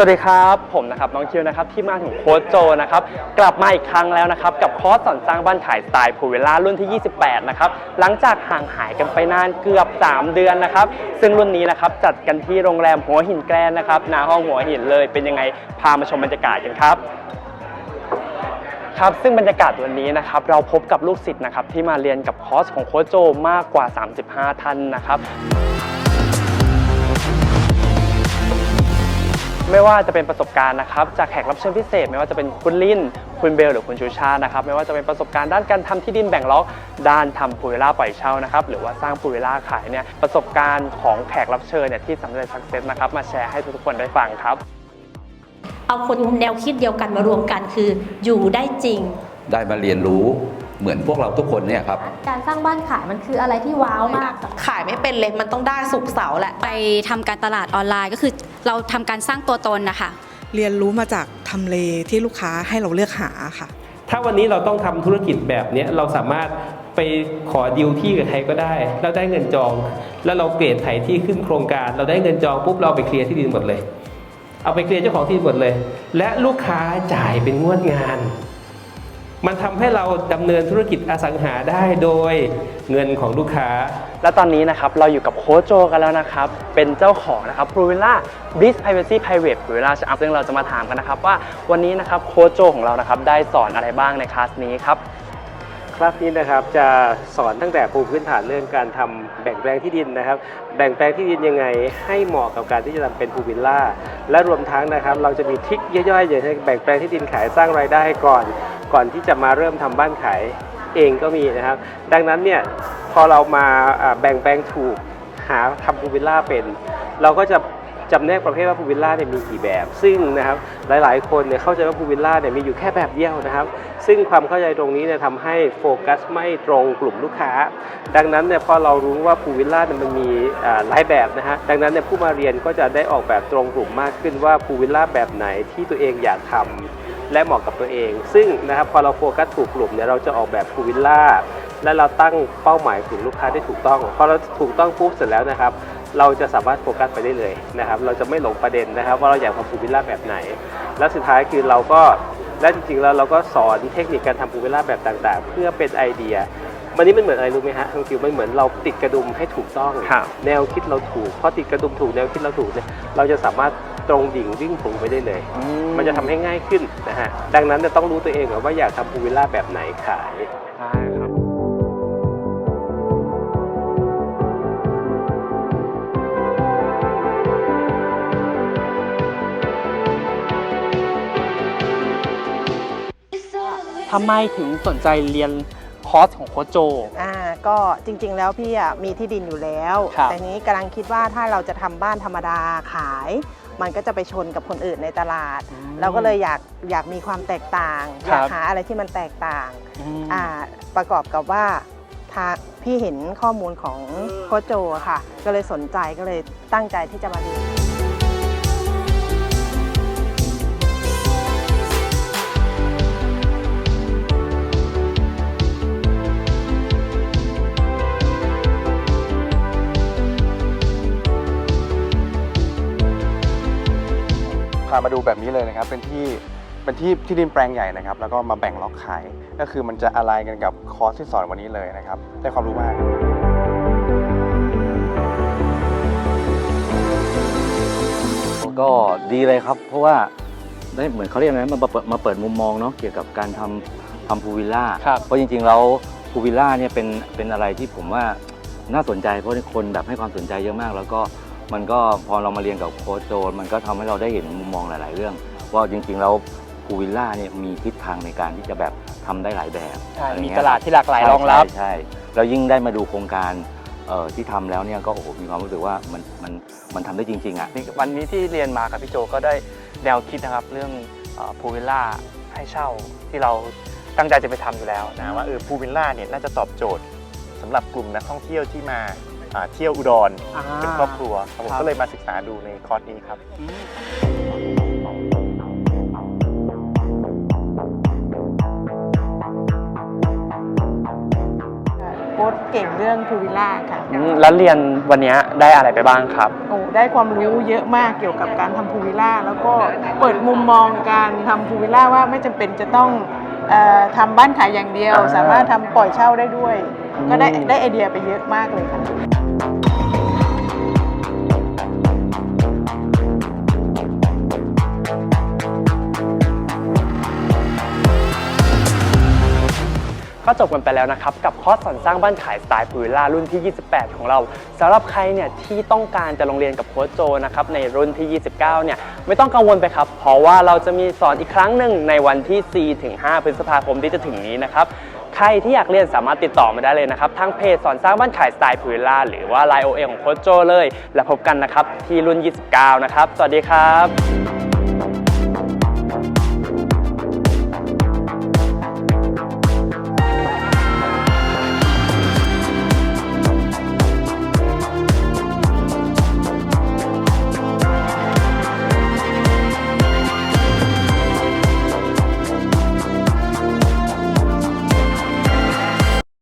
สวัสดีครับผมนะครับน้องคิวนะครับที่มาถึงโค้ชโจนะครับกลับมาอีกครั้งแล้วนะครับกับคอร์สสอนสร้างบ้านขายสไตล์พูเวล่ารุ่นที่ 28 นะครับหลังจากห่างหายกันไปนานเกือบ 3 เดือนนะครับซึ่งรุ่นนี้นะครับจัดกันที่โรงแรมหัวหินแกรนนะครับหน้าห้องหัวหินเลยเป็นยังไงพามาชมบรรยากาศกันครับครับซึ่งบรรยากาศวันนี้นะครับเราพบกับลูกศิษย์นะครับที่มาเรียนกับคอร์สของโค้ชโจมากกว่า 35 ท่านนะครับ ไม่ว่าจะเป็นประสบการณ์นะครับจากแขกรับเชิญพิเศษ ไม่ว่าจะเป็นคุณลินคุณเบลหรือคุณชูชาตินะครับไม่ว่าจะเป็นประสบการณ์ด้านการทำที่ดินแบ่งล็อก ด้านทำพูเวล่าปล่อยเช่านะครับหรือว่าสร้างพูเวล่าขายเนี่ยประสบการณ์ของแขกรับเชิญเนี่ยที่สำเร็จสักเซสนะครับมาแชร์ให้ทุกๆคนได้ฟังครับ เอาคนแนวคิดเดียวกันมารวมกันคืออยู่ได้จริง ได้มาเรียนรู้เหมือนพวกเราทุกคนเนี่ยครับ การสร้างบ้านขายมันคืออะไรที่ว้าวมาก ขายไม่เป็นเลยมันต้องได้สุกร์เสาร์แหละ ไปทำการตลาดออนไลน์ก็คือ เราทำการสร้างตัวตนนะคะ เรียนรู้มาจากทำเลที่ลูกค้าให้เราเลือกหาค่ะ ถ้าวันนี้เราต้องทำธุรกิจแบบเนี้ยเราสามารถไปขอดีลที่กับใครก็ได้แล้วได้เงินจอง แล้วเราเกรดไถที่ขึ้นโครงการ เราได้เงินจองปุ๊บเราไปเคลียร์ที่ดินหมดเลย เอาไปเคลียร์เจ้าของที่ดินหมดเลย และลูกค้าจ่ายเป็นงวดงาน มันทำให้เราดำเนินธุรกิจอสังหาได้โดยเงินของลูกค้า และตอนนี้นะครับเราอยู่กับโค้ชโจกันแล้วนะครับ เป็นเจ้าของนะครับ p r u v i l l a b i z Privacy Private p r u v i l l a อัพซึ่งเราจะมาถามกันนะครับว่าวันนี้นะครับโค้ชโจของเรานะครับได้สอนอะไรบ้างในคลาสนี้ครับคลาสนี้นะครับจะสอนตั้งแต่ปูพื้นฐานเรื่องการทำแบ่งแปลงที่ดินนะครับ แบ่งแปลงที่ดินยังไงให้เหมาะกับการที่จะทำเป็นพูลวิลล่าและรวมทั้งนะครับ เราจะมีทริคย่อยๆอย่างเช่นแบ่งแปลงที่ดินขายสร้างรายได้ก่อน ก่อนที่จะมาเริ่มทำบ้านขายเองก็มีนะครับ ดังนั้นเนี่ยพอเรามาแบ่งแปลงถูกหาทำพูลวิลล่าเป็น เราก็จะจำแนกประเภทว่าพูลวิลล่าเนี่ยมีกี่แบบ ซึ่งนะครับหลายๆ คนเนี่ยเข้าใจว่าพูลวิลล่าเนี่ยมีอยู่แค่แบบเดียวนะครับ ซึ่งความเข้าใจตรงนี้เนี่ยทำให้โฟกัสไม่ตรงกลุ่มลูกค้า ดังนั้นเนี่ยพอเรารู้ว่าพูลวิลล่าเนี่ยมันมีหลายแบบนะฮะดังนั้นเนี่ยผู้มาเรียนก็จะได้ออกแบบตรงกลุ่มมากขึ้นว่าพูลวิลล่าแบบไหนที่ตัวเองอยากทำ และเหมาะกับตัวเอง ซึ่งนะครับพอเราโฟกัสถูกกลุ่มเนี่ยเราจะออกแบบพูลวิลล่าและเราตั้งเป้าหมายกลุ่มลูกค้าได้ถูกต้องพอเราถูกต้องปุ๊บเสร็จแล้วนะครับ เราจะสามารถโฟกัสไปได้เลยนะครับ เราจะไม่หลงประเด็นนะครับ ว่าเราอยากทำพูลวิลล่าแบบไหน และสุดท้ายคือเราก็และจริงๆแล้วเราก็สอนเทคนิคการทำพูลวิลล่าแบบต่างๆ เพื่อเป็นไอเดียวันนี้มันเหมือนอะไรรู้ไหมฮะทางคิวมันเหมือนเราติดกระดุมให้ถูกต้องครับแนวคิดเราถูกพอติดกระดุมถูกแนวคิดเราถูกเนี่ยเราจะสามารถ ตรงดิ่งวิ่งผงไปได้เลยมันจะทำให้ง่ายขึ้นนะฮะ ดังนั้นจะต้องรู้ตัวเองก่อนว่าอยากทำพูลวิลล่าแบบไหนขาย ได้ครับทำไมถึงสนใจเรียน คอร์สของโค้ชโจ อ่าก็จริงๆ แล้วพี่อะมีที่ดินอยู่แล้ว ครับ แต่ทีนี้กำลังคิดว่าถ้าเราจะทำบ้านธรรมดาขาย มันก็จะไปชนกับคนอื่นในตลาด เราก็เลยอยากอยากมีความแตกต่างครับอยากหาอะไรที่มันแตกต่างอืมอ่าประกอบกับว่าทางพี่เห็นข้อมูลของโคชโจอะค่ะ ก็เลยสนใจก็เลยตั้งใจที่จะมาเรียนามาดูแบบนี้เลยนะครับ เป็นที่เป็นที่ที่ดินแปลงใหญ่นะครับ แล้วก็มาแบ่งล็อกขาย ก็คือมันจะอะไรกันกับคอร์สที่สอนวันนี้เลยนะครับ ได้ความรู้มากก็ดีเลยครับ เพราะว่าได้เหมือนเขาเรียกอะไรนะมาเปิดมาเปิดมุมมองเนาะเกี่ยวกับการทำทำพูลวิลล่าครับเพราะจริงๆแล้วพูลวิลล่าเนี่ยเป็นเป็นอะไรที่ผมว่าน่าสนใจเพราะคนแบบให้ความสนใจเยอะมาก แล้วก็ มันก็พอเรามาเรียนกับโค้ชโจนมันก็ทำให้เราได้เห็นมุมมองหลาย ๆ เรื่อง ว่าจริง ๆ แล้วพูลวิลล่าเนี่ยมีทิศทางในการที่จะแบบทำได้หลายแบบใช่อะไรมีเงี้ยตลาดที่หลากหลายรองรับใช่ใช่แล้วยิ่งได้มาดูโครงการเอ่อที่ทำแล้วเนี่ยก็โอ้โหมีความรู้สึกว่ามันมันมันทำได้จริง ๆ อะนี่วันนี้ที่เรียนมากับพี่โจก็ได้แนวคิดนะครับเรื่องพูวิลล่าให้เช่าที่เราตั้งใจจะไปทำอยู่แล้วนะนะว่าเออพูวิลล่าเนี่ยน่าจะตอบโจทย์สำหรับกลุ่มนักท่องเที่ยวที่มา อ่าเที่ยวอุดรอ่า เป็นครอบครัวครับผมครับ ก็เลยมาศึกษาดูในคอร์สนี้ครับทค้ชเก่งเรื่องพูวิลล่าค่ะ อืมแล้วเรียนวันนี้ได้อะไรไปบ้างครับ โอ้ได้ความรู้เยอะมากเกี่ยวกับการทำพูวิลล่า แล้วก็เปิดมุมมองการทำพูวิลล่าว่าไม่จำเป็นจะต้องเออทำบ้านขายอย่างเดียว อ่า สามารถทำปล่อยเช่าได้ด้วยอืม ก็ได้ได้ไอเดียไปเยอะมากเลยค่ะก็จบกันไปแล้วนะครับ กับคอร์สสอนสร้างบ้านขายสไตล์พูวิลล่ารุ่นที่ 28 ของเราสำหรับใครเนี่ยที่ต้องการจะลงเรียนกับโค้ชโจนะครับในรุ่นที่ 29 เนี่ยไม่ต้องกังวลไปครับ เพราะว่าเราจะมีสอนอีกครั้งหนึ่งในวันที่ 4 ถึง 5 พฤษภาคมที่จะถึงนี้นะครับ ใครที่อยากเรียนสามารถติดต่อมาได้เลยนะครับทางเพจสอนสร้างบ้านขายสไตล์พูวิลล่าหรือว่า Line OA ของโค้ชโจเลย แล้วพบกันนะครับที่รุ่น 29 นะครับ สวัสดีครับ